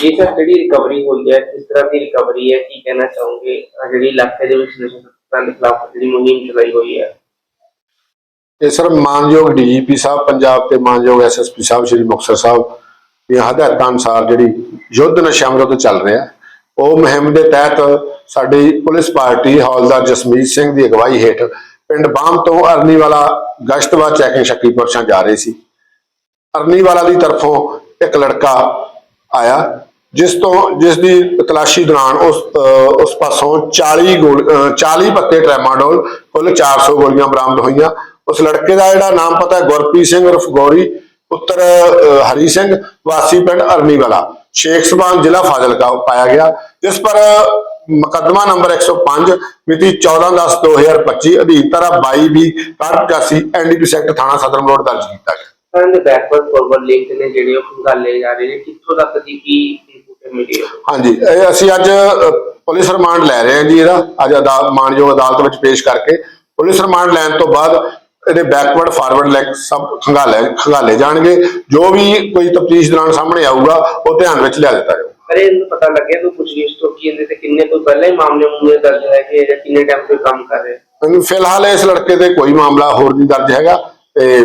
ਜੀ ਸਰ ਜਿਹੜੀ ਰਿਕਵਰੀ ਹੋਈ ਹੈ, ਕਿਸ ਤਰ੍ਹਾਂ ਦੀ ਰਿਕਵਰੀ ਹੈ, ਕੀ ਕਹਿਣਾ ਚਾਹੋਗੇ? ਆਹ ਜਿਹੜੀ ਇਲਾਕੇ ਦੇ ਵਿੱਚ ਨਸ਼ਾ ਦੇ ਖਿਲਾਫ ਜਿਹੜੀ ਮੁਹਿੰਮ ਚਲਾਈ ਹੋਈ ਹੈ। ਇਹ ਸਰ, ਮਾਨਯੋਗ ਡੀਜੀਪੀ ਸਾਹਿਬ, ਪੰਜਾਬ ਤੇ ਮਾਨਯੋਗ ਐਸਐਸਪੀ ਸਾਹਿਬ, ਸ਼੍ਰੀ ਮੁਕਤਸਰ ਸਾਹਿਬ, ਦੀਆਂ ਹਦਾਇਤਾਂ ਅਨੁਸਾਰ ਜਿਹੜੀ ਯੁੱਧ ਨਸ਼ਿਆਂ ਵਿਰੁੱਧ ਚੱਲ ਰਿਹਾ ਉਹ ਮੁਹਿੰਮ ਦੇ ਤਹਿਤ ਸਾਡੀ ਪੁਲਿਸ ਪਾਰਟੀ ਹੌਲਦਾਰ ਜਸਮੀਤ ਸਿੰਘ ਦੀ ਅਗਵਾਈ ਹੇਠ ਪਿੰਡ ਬਾਮ ਤੋਂ ਅਰਨੀ ਵਾਲਾ ਗਸ਼ਤਵਾ ਚੈਕਿੰਗ ਸ਼ੱਕੀਪੁਰ ਛਾਂ ਜਾ ਰਹੇ ਸੀ। ਅਰਨੀ ਵਾਲਾ ਦੀ ਤਰਫੋਂ ਇੱਕ ਲੜਕਾ ਆਇਆ ਜਿਸ ਤੋਂ ਜਿਸ ਦੀ ਤਲਾਸ਼ੀ ਦੌਰਾਨ ਉਸ ਅਹ, ਉਸ ਪਾਸੋਂ 40 ਗੋਲ 40 ਪੱਤੇ ਟ੍ਰੈਮਾਡੋਲ ਕੁੱਲ 400 ਗੋਲੀਆਂ ਬਰਾਮਦ ਹੋਈਆਂ। ਉਸ ਲੜਕੇ ਦਾ ਜਿਹੜਾ ਨਾਮ ਪਤਾ ਹੈ ਗੁਰਪ੍ਰੀਤ ਸਿੰਘ ਉਰਫ ਗੌਰੀ ਪੁੱਤਰ ਹਰੀ ਸਿੰਘ ਵਾਸੀ ਪਿੰਡ ਅਰਨੀ ਵਾਲਾ ਜ਼ਿਲ੍ਹਾ ਫਾਜ਼ਿਲਕਾ ਪਾਇਆ ਗਿਆ। ਜਿਸ ਪਰ ਮੁਕੱਦਮਾ ਨੰਬਰ 105 ਮਿਤੀ 14/10/2025 ਅਧੀਨ ਧਾਰਾ 22 ਵੀ 85 ਐਨਡੀਪੀ ਸੈਕਟ ਥਾਣਾ ਸਦਰ ਰੋਡ ਦਰਜ ਕੀਤਾ ਗਿਆ। ਸਰ ਦੇ ਬੈਕਵਰਡ ਫਾਰਵਰਡ ਲਿੰਕ ਨੇ ਜਿਹੜੇ ਉਹ ਖੰਗਾਲੇ ਜਾ ਰਹੇ ਨੇ ਕਿੱਥੋਂ ਤੱਕ ਦੀ ਕੀ ਮਿਲੀ ਹੈ ਹਾਂਜੀ ਇਹ ਅਸੀਂ ਅੱਜ ਪੁਲਿਸ ਰਿਮਾਂਡ ਲੈ ਰਹੇ ਹਾਂ ਜੀ ਇਹਦਾ। ਅੱਜ ਅਦਾਲਤ ਮਾਨਯੋਗ ਅਦਾਲਤ ਵਿੱਚ ਪੇਸ਼ ਕਰਕੇ ਪੁਲਿਸ ਰਿਮਾਂਡ ਲੈਣ ਤੋਂ ਬਾਅਦ ਇਹਦੇ ਬੈਕਵਰਡ ਫਾਰਵਰਡ ਲਿੰਕ ਸਭ ਖੰਗਾਲੇ ਖੰਗਾਲੇ ਜਾਣਗੇ। ਜੋ ਵੀ ਕੋਈ ਤਫਤੀਸ਼ ਦੌਰਾਨ ਸਾਹਮਣੇ ਆਊਗਾ ਉਹ ਧਿਆਨ ਵਿੱਚ ਲਿਆ ਦਿੱਤਾ ਜਾਊਗਾ। ਅਰੇ ਇਹਨੂੰ ਪਤਾ ਲੱਗਿਆ ਕਿ ਕੁਝ ਲਿਸਟ ਹੋ ਕੀ ਇਹਦੇ ਤੇ ਕਿੰਨੇ ਤੋਂ ਪਹਿਲਾਂ ਹੀ ਮਾਮਲੇ ਮੂਲੇ ਦਰਜ ਹੈ ਕਿ ਜਾਂ ਕਿੰਨੇ ਟਾਈਮ ਤੋਂ ਇਹ ਕੰਮ ਕਰ ਰਹੇ ਮੈਨੂੰ ਫਿਲਹਾਲ ਇਸ ਲੜਕੇ ਤੇ ਕੋਈ ਮਾਮਲਾ ਹੋਰ ਨਹੀਂ ਦਰਜ ਹੈਗਾ। ਤੇ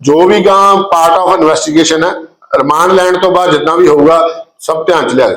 ਜੋ ਵੀ ਗਾਂ ਪਾਰਟ ਆਫ ਇਨਵੈਸਟੀਗੇਸ਼ਨ ਹੈ ਰਿਮਾਂਡ ਲੈਣ ਤੋਂ ਬਾਅਦ ਜਿੱਦਾਂ ਵੀ ਹੋਊਗਾ ਸਭ ਧਿਆਨ ਚ ਲਿਆ